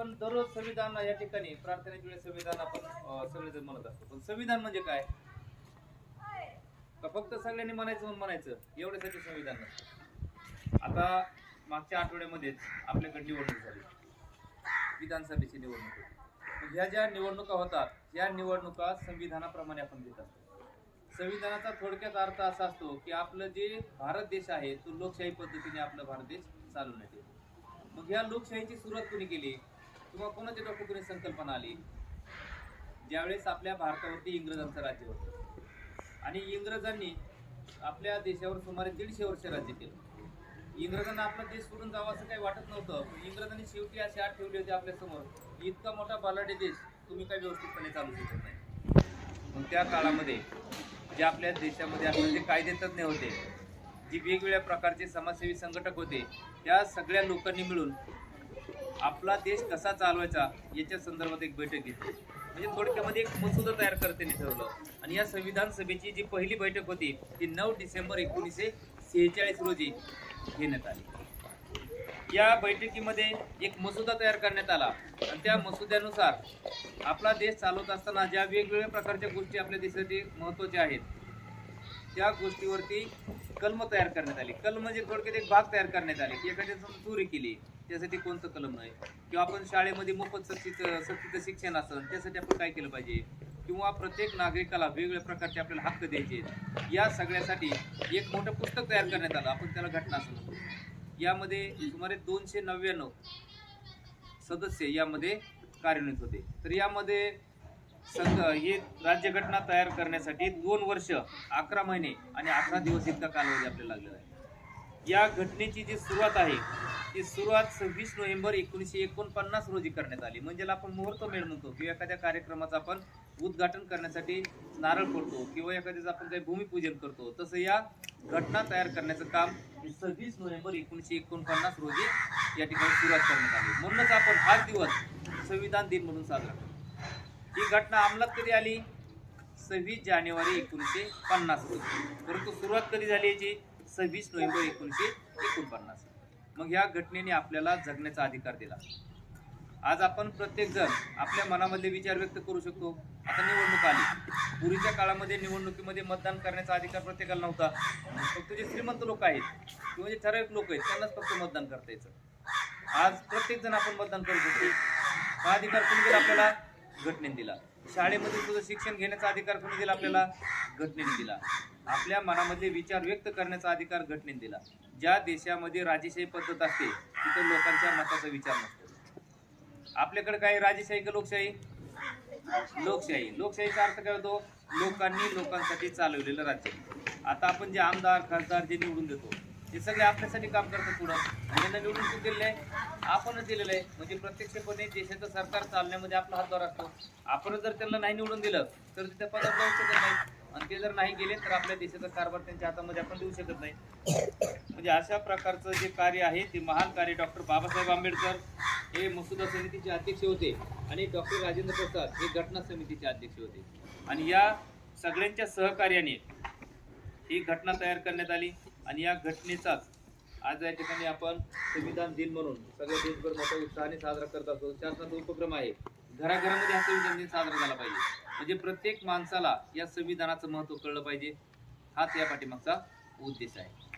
संविधान या ठिकाणी प्रार्थनेच्या वेळेस संविधान आपण सगळेजण म्हणत असतो. पण संविधान म्हणजे काय? का फक्त सगळ्यांनी म्हणायचं म्हणून म्हणायचं? एवढ्यासाठी संविधान नसतं आता मागच्या आठवड्यामध्येच आपल्याकडे निवडणूक झाली. विधानसभेची निवडणूक होती. ह्या ज्या निवडणुका होतात या निवडणुका संविधानाप्रमाणे आपण घेत असतो. संविधानाचा थोडक्यात अर्थ असा असतो की आपलं जे भारत देश आहे तो लोकशाही पद्धतीने आपला भारत देश चालवण्यात येतो. मग ह्या लोकशाहीची सुरुवात कोणी केली? किंवा कोणाच्या डॉक्टर कोणी संकल्पना आली ज्यावेळेस आपल्या भारतावरती इंग्रजांचं राज्य होतं. आणि इंग्रजांनी आपल्या देशावर सुमारे दीडशे वर्ष राज्य केलं. इंग्रजांना आपला देश सोडून जावं असं काही वाटत नव्हतं इंग्रजांनी शेवटी अशी आठ ठेवली होती आपल्यासमोर इतका मोठा बालाडे देश तुम्ही काही व्यवस्थितपणे चालू शकत नाही. मग त्या काळामध्ये जे आपल्या देशामध्ये आपले जे कायदे तज्ज्ञ होते जी वेगवेगळ्या प्रकारचे समाजसेवी संघटक होते त्या सगळ्या लोकांनी मिळून आपला देश कसा चालवायचा याच्या संदर्भात एक बैठक घेतली. म्हणजे थोडक्यामध्ये एक मसुदा तयार करताना ठरवलं. आणि या संविधान सभेची जी पहिली बैठक होती ती नऊ डिसेंबर एकोणीसशे सेहेचाळीस रोजी घेण्यात आली. या बैठकीमध्ये एक मसुदा तयार करण्यात आला. आणि त्या मसुद्यानुसार आपला देश चालवत असताना ज्या वेगवेगळ्या प्रकारच्या गोष्टी आपल्या देशासाठी महत्त्वाच्या आहेत त्या गोष्टीवरती कलम तयार करण्यात आली. कलम म्हणजे थोडक्यात एक भाग तयार करण्यात आले की एखाद्या समजा चोरी केली त्यासाठी कोणतं कलम नाही किंवा आपण शाळेमध्ये मोफत सक्तीचं सक्तीचं शिक्षण असेल त्यासाठी आपण काय केलं पाहिजे? किंवा प्रत्येक नागरिकाला वेगवेगळ्या प्रकारचे आपल्याला हक्क द्यायचे या सगळ्यासाठी एक मोठं पुस्तक तयार करण्यात आलं. आपण त्याला घटना असं म्हणतो. यामध्ये सुमारे दोनशे नव्याण्णव सदस्य यामध्ये कार्यान्वित होते. तर यामध्ये संघ ही राज्यघटना तयार करण्यासाठी दोन वर्ष अकरा महिने आणि अठरा दिवस इतका कालावधी आपल्याला लागलेला आहे. या घटनेची जी सुरुवात आहे ती सुरुवात सव्वीस नोव्हेंबर एकोणीसशे एकोणपन्नास रोजी करण्यात आली. म्हणजे आपण मुहूर्त मेळ म्हणतो किंवा एखाद्या कार्यक्रमाचं आपण उद्घाटन करण्यासाठी नारळ फोडतो किंवा एखाद्याचं आपण काही भूमिपूजन करतो तसं या घटना तयार करण्याचं काम सव्वीस नोव्हेंबर एकोणीसशे एकोणपन्नास रोजी या ठिकाणी सुरुवात करण्यात आली. म्हणूनच आपण हा दिवस संविधान दिन म्हणून साजरा करतो. ही घटना अंमलात कधी आली? सव्वीस जानेवारी एकोणीसशे पन्नास परंतु सुरुवात कधी झाली याची? सव्वीस नोव्हेंबर एकोणीसशे एकोणपन्नास. मग या घटनेने आपल्याला जगण्याचा अधिकार दिला. आज आपण प्रत्येकजण आपल्या मनामधले विचार व्यक्त करू शकतो. आता निवडणूक आली. पूर्वीच्या काळामध्ये निवडणुकीमध्ये मतदान करण्याचा अधिकार प्रत्येकाला नव्हता. फक्त जे श्रीमंत लोक आहेत किंवा जे ठराविक लोक आहेत त्यांनाच फक्त मतदान करता यायचं. आज प्रत्येकजण आपण मतदान करू शकतो. हा अधिकार कोणी दिला आपल्याला? घटनेने दिला. शाळेमध्ये सुद्धा शिक्षण घेण्याचा अधिकार कोणी दिला आपल्याला? घटनेने दिला. आपल्या मनामधले विचार व्यक्त करण्याचा अधिकार घटनेने दिला. ज्या देशामध्ये राजेशाही पद्धत असते तिथं लोकांच्या मताचा विचार नसतो. आपल्याकडे काय राजेशाही का लोकशाही? लोकशाही. लोकशाहीचा अर्थ काय होतो? लोकांनी लोकांसाठी चालवलेलं राज्य. आता आपण जे आमदार खासदार जे निवडून देतो ते सगळे आपल्यासाठी काम करतात पुढं. आणि यांना निवडून कोण दिलेलं आहे. आपणच दिलेलं आहे. म्हणजे प्रत्यक्षपणे देशाचं सरकार चालण्यामध्ये आपला हातभार असतो. आपण जर त्यांना नाही निवडून दिलं तर तिथे त्या जाऊ शकत नाही आणि ते जर नाही गेले तर आपल्या देशाचा कारभार त्यांच्या हातामध्ये आपण देऊ शकत नाही. म्हणजे अशा प्रकारचं जे कार्य आहे ते महान कार्य डॉक्टर बाबासाहेब आंबेडकर हे मसुदा समितीचे अध्यक्ष होते आणि डॉक्टर राजेंद्र प्रसाद हे घटना समितीचे अध्यक्ष होते. आणि या सगळ्यांच्या सहकार्याने ही घटना तयार करण्यात आली. आणि या घटनेचाच आज या ठिकाणी आपण संविधान दिन म्हणून सगळ्या देशभर मोठ्या उत्साहाने साजरा करत असतो. शासनाचा उपक्रम आहे. घराघरामध्ये हा संविधान दिन साजरा झाला पाहिजे. म्हणजे प्रत्येक माणसाला या संविधानाचं महत्त्व कळलं पाहिजे. हाच या पाठीमागचा उद्देश आहे.